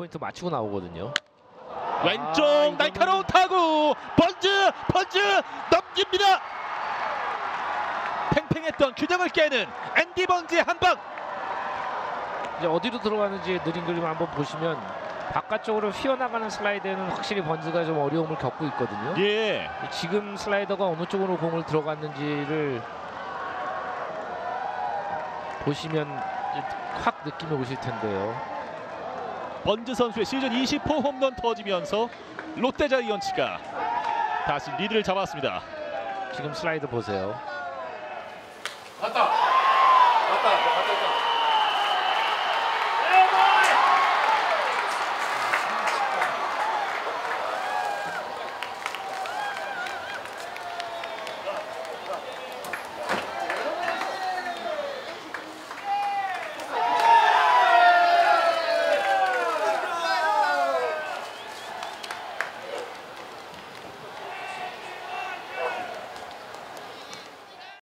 포인트 맞추고 나오거든요. 왼쪽 아, 날카로운 타구 번즈 번즈 넘깁니다. 팽팽했던 균형을 깨는 앤디 번즈의 한 방. 이제 어디로 들어가는지 느린 그림 한번 보시면 바깥쪽으로 휘어나가는 슬라이드에는 확실히 번즈가 좀 어려움을 겪고 있거든요. 예. 지금 슬라이더가 어느 쪽으로 공을 들어갔는지를 보시면 확 느낌이 오실 텐데요. 번즈 선수의 시즌 20호 홈런 터지면서 롯데 자이언츠가 다시 리드를 잡았습니다. 지금 슬라이드 보세요. 맞다. 맞다. 맞다. 맞다.